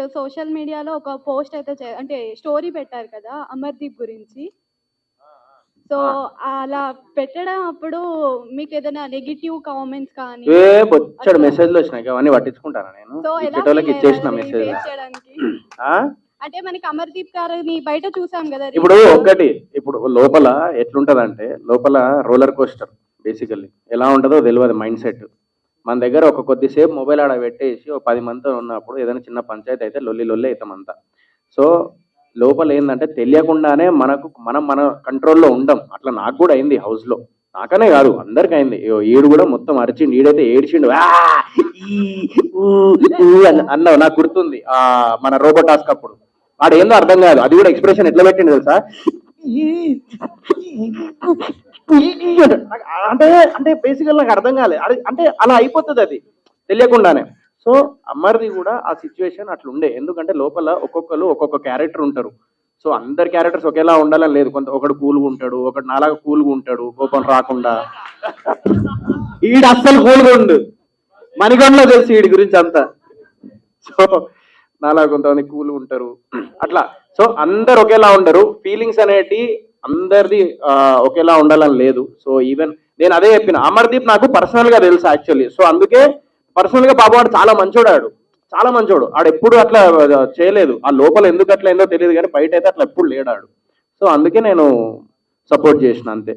మీరు సోషల్ మీడియాలో ఒక పోస్ట్ అయితే అంటే స్టోరీ పెట్టారు కదా అమర్దీప్ గురించి. సో అలా పెట్టడం అప్పుడు మీకు ఏదైనా నెగిటివ్ కామెంట్స్ కానీ ఏ మెసేజ్లు వచ్చినాయి అవన్నీ పట్టించుకుంటాను నేను? సో ఎలా ఇచ్చేటోళ్ళకి feel ఇచ్చేసిన అయ్యారు మెసేజ్ అంటే మనకి అమర్దీప్ గారిని బయట చూసాం కదా ఇప్పుడు. ఒకటి ఇప్పుడు లోపల ఎట్లుంటదంటే లోపల రోలర్ కోస్టర్ బేసికల్లీ. ఎలా ఉంటుందో తెలియదు మైండ్ సెట్. మన దగ్గర ఒక కొద్దిసేపు మొబైల్ ఆడ పెట్టేసి ఒక పది మంది ఉన్నప్పుడు ఏదైనా చిన్న పంచాయతీ అయితే లొల్లి లొల్లి అవుతాం అంతా సో లోపల ఏంటంటే తెలియకుండానే మనకు మనం మన కంట్రోల్లో ఉండం. అట్లా నాకు కూడా అయింది హౌస్లో నాకనే కాదు అందరికి అయింది. ఏడు ఈడు కూడా మొత్తం అరిచిండు. ఈడైతే ఏడ్చిండు. అన్న- అన్నావు నాకు గుర్తుంది. మన రోబోటాస్క్ అప్పుడు. వాడు ఏందో అర్థం కాదు. అది కూడా ఎక్స్ప్రెషన్ ఎట్లా పెట్టిండు తెలుసా? అంటే అంటే బేసికల్ నాకు అర్థం కాలేదు అది- అంటే అలా అయిపోతుంది అది. తెలియకుండానే. సో అమ్మర్ది కూడా ఆ సిచ్యువేషన్ అట్లుండే. ఎందుకంటే లోపల ఒక్కొక్కరు ఒక్కొక్క క్యారెక్టర్ ఉంటారు. సో అందరి క్యారెక్టర్స్ ఒకేలా ఉండాలని లేదు. కొంత ఒకడు కూల్గా ఉంటాడు ఒకడు నాలాగా కూల్గా ఉంటాడు కోపం రాకుండా. ఈడు అస్సలు కూల్గా ఉండు. మణికొండలో తెలుసు వీడి గురించి అంతా. సో నాలా కొంతమంది కూల్గా ఉంటారు. అట్లా. సో అందరు ఒకేలా ఉండరు. ఫీలింగ్స్ అనేటి అందరిది ఒకేలా ఉండాలని లేదు. సో ఈవెన్ నేను అదే చెప్పిన అమర్దీప్ నాకు పర్సనల్గా తెలుసు యాక్చువల్లీ సో అందుకే పర్సనల్గా పాపం వాడు చాలా మంచోడాడు. చాలా మంచోడు. ఆడు ఎప్పుడు అట్లా చేయలేదు. ఆ లోపల ఎందుకు అట్లా ఏందో తెలియదు కానీ బయట అయితే అట్లా ఎప్పుడు లేడాడు. సో అందుకే నేను సపోర్ట్ చేసిన అంతే.